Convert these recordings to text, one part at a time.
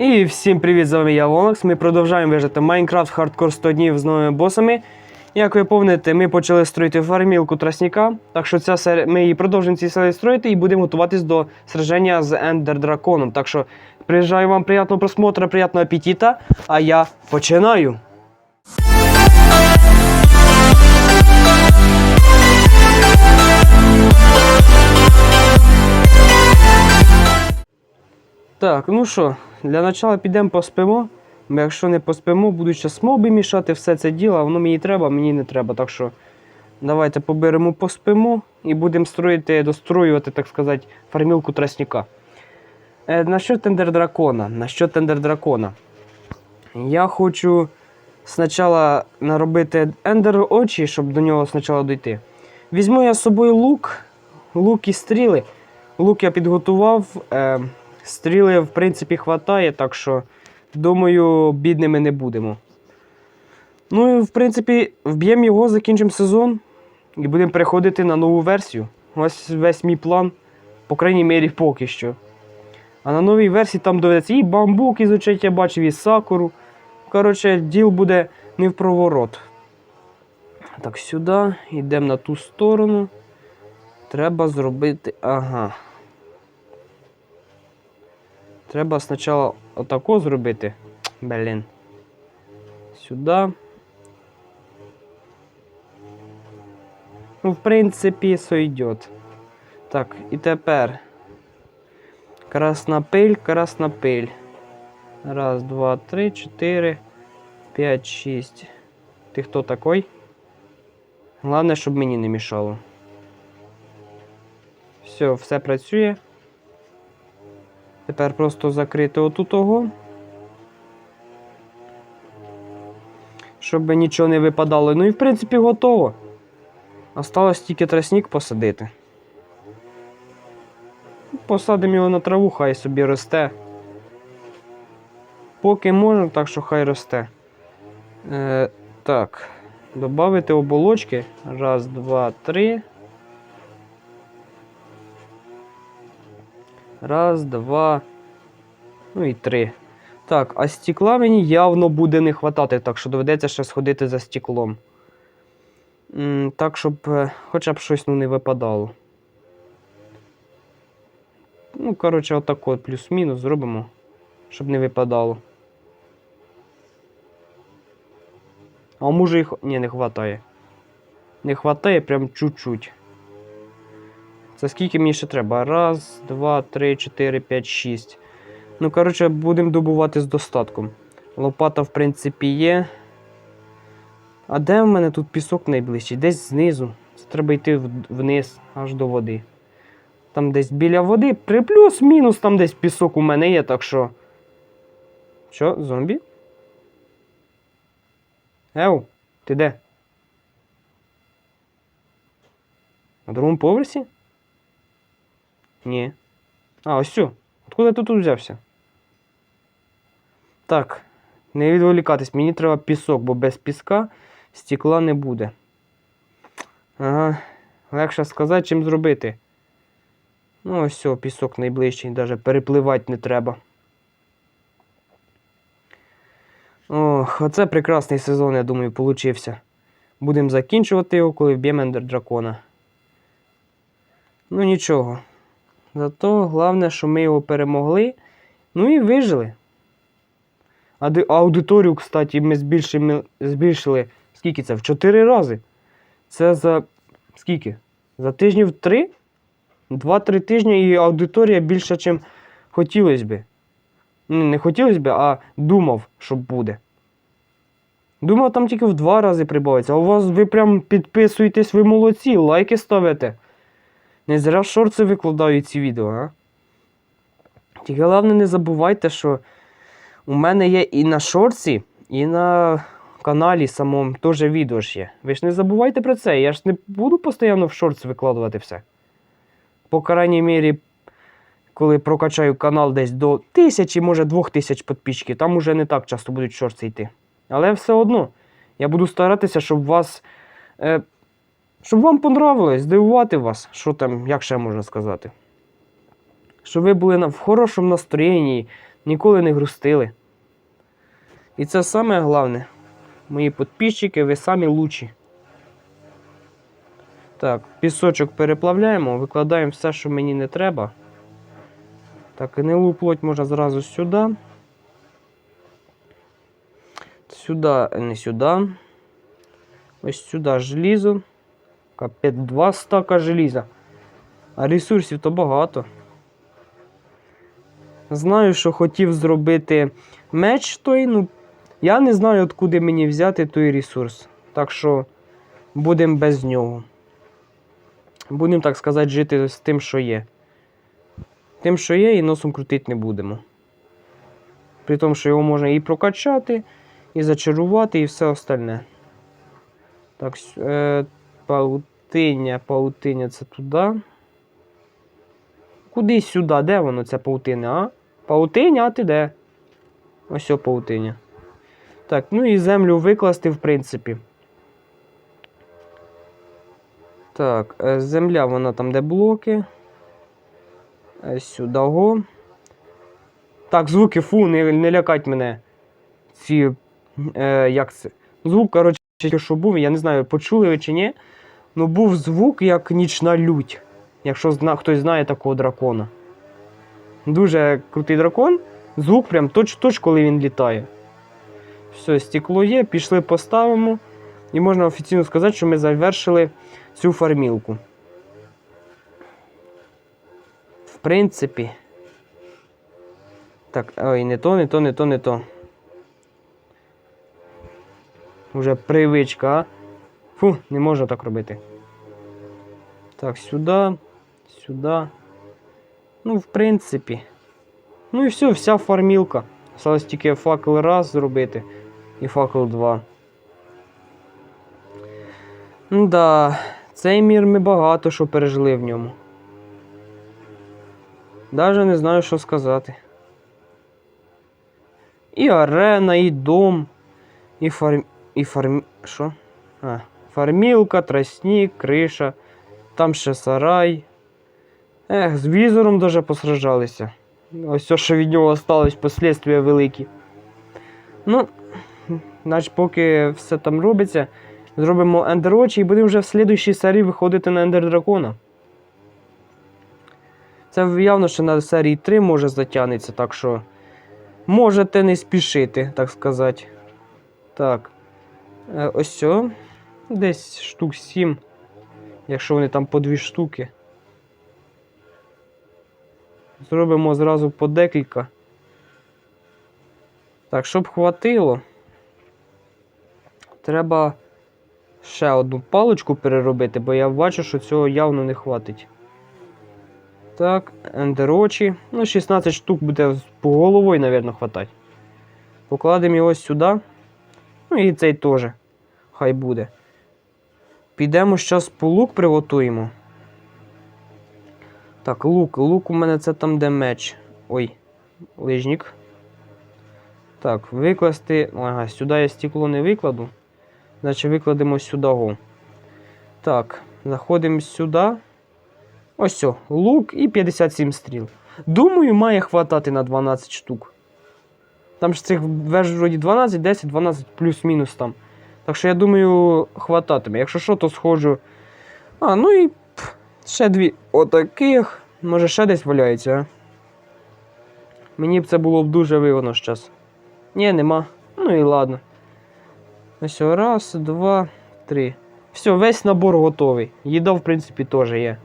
І всім привіт, з вами я Лонокс. Ми продовжуємо вижити Майнкрафт хардкор 100 днів з новими босами. Як ви пам'ятаєте, ми почали строїти фармілку тростника, так що ця серія, ми її продовжуємо ці серії строїти і будемо готуватись до сраження з Ендер Драконом. Так що приїжджаю вам приятного просмотру, приятного апетита, а я починаю. Так, ну що, для початку підемо поспимо. Якщо не поспимо, будуть ще смоби мішати все це діло, а воно мені треба, мені не треба. Так що давайте поберемо поспимо і будемо строїти, достроювати, так сказати, фармілку тростника. Е, насчет тендер дракона. Насчет тендер дракона. Я хочу спочатку наробити ендер очі, щоб до нього спочатку дійти. Візьму я з собою лук, лук і стріли. Лук я підготував. Е, стріли, в принципі, хватає, так що, думаю, бідними не будемо. Ну і в принципі, вб'ємо його, закінчимо сезон і будемо переходити на нову версію. Ось весь мій план, по крайній мірі, поки що. А на новій версії там доведеться і бамбук ізучити, я бачив, і сакуру. Коротше, діл буде не в проворот. Так, сюди, йдемо на ту сторону. Треба зробити. Ага. Треба спочатку отако зробити. Блін. Сюди. Ну, в принципі, сойдет. Так, і тепер. Красна пиль, красна пиль. Раз, два, три, чотири, п'ять, шість. Ти хто такой? Головне, щоб мені не мішало. Все, все працює. Тепер просто закрити отут того. Щоб нічого не випадало. Ну і в принципі готово. Осталось тільки тростник посадити. Посадимо його на траву, хай собі росте. Поки можна, так що хай росте. Е, так. Добавити оболочки. Раз, два, три. Раз, два. Ну і три. Так, а стекла мені явно буде не хватати, так що доведеться ще сходити за стеклом. Так, щоб е, хоча б щось ну, не випадало. Ну, коротше, отак от плюс-мінус зробимо, щоб не випадало. А може їх. Ні, не хватає. Не хватає прям чуть-чуть. Це скільки мені ще треба? Раз, два, три, чотири, п'ять, шість. Ну, коротше, будемо добувати з достатком. Лопата, в принципі, є. А де в мене тут пісок найближчий? Десь знизу. Це треба йти вниз, аж до води. Там десь біля води, при плюс-мінус там десь пісок у мене є, так що. Що, зомбі? Еу, ти де? На другому поверсі? Ні. А, ось все. Откуда ти тут взявся? Так, не відволікатись, мені треба пісок, бо без піска стекла не буде. Ага, легше сказати, чим зробити. Ну, ось все, пісок найближчий, навіть перепливати не треба. Ох, оце прекрасний сезон, я думаю, получився. Будемо закінчувати його, коли вб'ємо ендер дракона. Ну нічого. Зато головне, що ми його перемогли. Ну і вижили. Ади- Аудиторію, кстати, ми збільшили, збільшили скільки це? В 4 рази. Це за скільки? За тижнів 3? 2-3 тижні і аудиторія більше, ніж хотілося би. Ну, не хотілося б, а думав, що буде. Думав, там тільки в два рази прибавиться. А у вас ви прям підписуєтесь, ви молодці, лайки ставите. Не зря шорти викладаю ці відео, а? Тільки головне не забувайте, що у мене є і на шорці, і на каналі самому теж відео ж є. Ви ж не забувайте про це. Я ж не буду постійно в шорці викладувати все. По крайній мірі, коли прокачаю канал десь до тисячі, може двох тисяч підписчиків, там уже не так часто будуть шорти йти. Але все одно, я буду старатися, щоб вас. Е, щоб вам понравилось, здивувати вас, що там, як ще можна сказати. Щоб ви були в хорошому настроєнні, ніколи не грустили. І це саме головне. Мої підписчики, ви самі лучші. Так, пісочок переплавляємо, викладаємо все, що мені не треба. Так, гнилу плоть можна зразу сюди. Сюди, не сюди. Ось сюди желізо. Капець, два стака желіза. А ресурсів то багато. Знаю, що хотів зробити меч той, ну. Я не знаю, откуди мені взяти той ресурс. Так що будемо без нього. Будемо, так сказати, жити з тим, що є. Тим, що є, і носом крутити не будемо. При тому, що його можна і прокачати, і зачарувати, і все остальне. Так, е, паутиня, паутиня це туди. Куди сюди? Де воно, ця паутиня, а? Паутиня, а ти де? Ось о паутиня. Так, ну і землю викласти, в принципі. Так, е, земля, вона там, де блоки. Е, Сюди го. Так, звуки, фу, не, не лякать мене. Ці. Е, як це? Звук, коротше, що був, я не знаю, почули ви чи ні. Ну був звук як нічна лють. Якщо зна, хтось знає такого дракона. Дуже крутий дракон. Звук прям точ-точ, коли він літає. Все, стекло є, пішли поставимо. І можна офіційно сказати, що ми завершили цю фармілку. В принципі. Так, ой, не то, не то, не то, не то. Уже привичка, а? Фу, не можна так робити. Так, сюди, сюди. Ну, в принципі. Ну і все, вся фармілка. Осталось тільки факел раз зробити і факел 2. Ну да, цей мір ми багато що пережили в ньому. Даже не знаю, що сказати. І арена, і дом, і фарм. І фарм. Що? А, фармілка, тростник, криша, там ще сарай. Ех, з візором даже посражалися. Ось все, що від нього осталось, последствия великі. Ну, значить, поки все там робиться, зробимо ендер очі і будемо вже в слідуючій серії виходити на ендер дракона. Це явно, що на серії 3 може затягнеться, так що можете не спішити, так сказати. Так. Е, ось сьо. Десь штук 7. Якщо вони там по дві штуки. Зробимо зразу по декілька. Так, щоб хватило, треба ще одну паличку переробити, бо я бачу, що цього явно не хватить. Так, ендерочі. Ну, 16 штук буде по головою, мабуть, хватати. Покладемо його сюди. Ну і цей теж. Хай буде. Підемо зараз по лук приготуємо. Так, лук. Лук у мене це там, де меч. Ой, лижник. Так, викласти. Ага, сюди я стекло не викладу. Значить, викладемо сюди. Го. Так, заходимо сюди. Ось о, лук і 57 стріл. Думаю, має хватати на 12 штук. Там ж цих веж вроді 12, 10, 12 плюс-мінус там. Так що я думаю, хвататиме. Якщо що, то сходжу. А, ну і ще дві отаких. Може ще десь валяється? Мені б це було б дуже вигодно зараз. Ні, нема. Ну і ладно. Ось раз, два, три. Все, весь набор готовий. Їда, в принципі, теж є.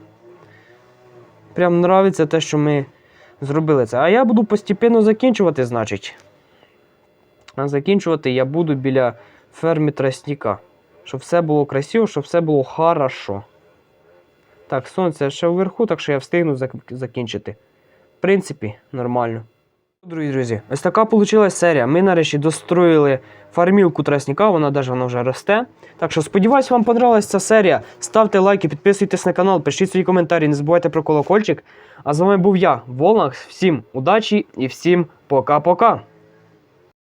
Прям нравиться те, що ми зробили це. А я буду постійно закінчувати, значить. А закінчувати я буду біля ферми тростника. Щоб все було красиво, щоб все було хорошо. Так, сонце ще вверху, так що я встигну зак- закінчити. В принципі, нормально. Друзі, друзі, ось така вийшла серія. Ми нарешті достроїли фармілку тростника, вона навіть вона вже росте. Так що сподіваюсь, вам понравилась ця серія. Ставте лайки, підписуйтесь на канал, пишіть свої коментарі, не забувайте про колокольчик. А з вами був я, Волнах. Всім удачі і всім пока-пока.